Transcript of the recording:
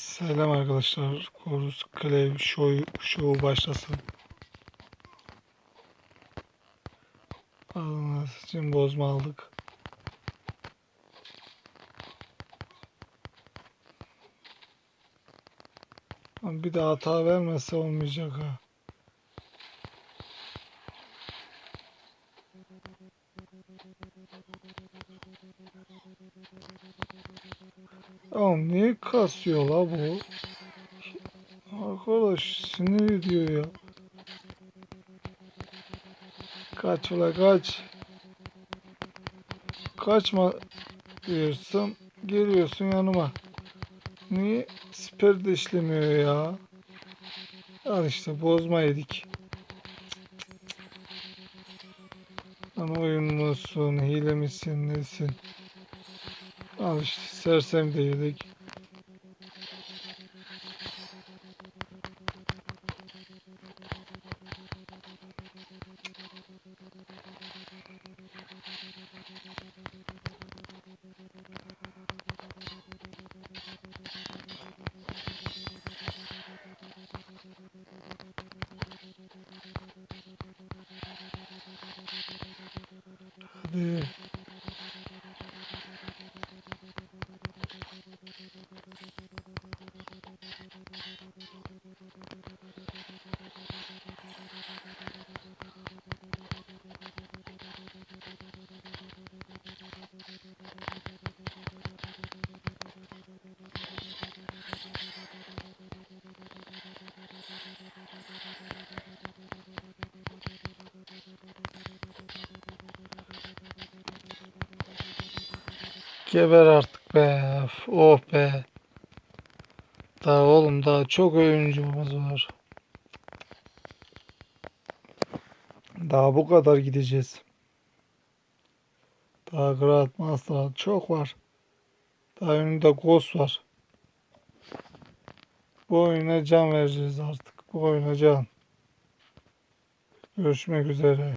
Selam arkadaşlar. Chorus Clay Show, show başlasın. Alın için bozma aldık. Ama Bir de hata vermezse olmayacak ha. Oğlum niye kasıyor la bu? Arkadaş sinir ediyor ya. Kaç ula kaç. Kaçma diyorsam geliyorsun yanıma. Niye siper de işlemiyor ya? Al işte bozma yedik. Lan oyun musun, hile misin, nesin? Al işte sersem de yedik. Hadi. Geber artık be. Oh be. Daha oğlum daha çok oyuncumuz var. Daha bu kadar gideceğiz. Daha Grand Master çok var. Daha önünde Ghost var. Bu oyuna can vereceğiz artık. Can. Görüşmek üzere.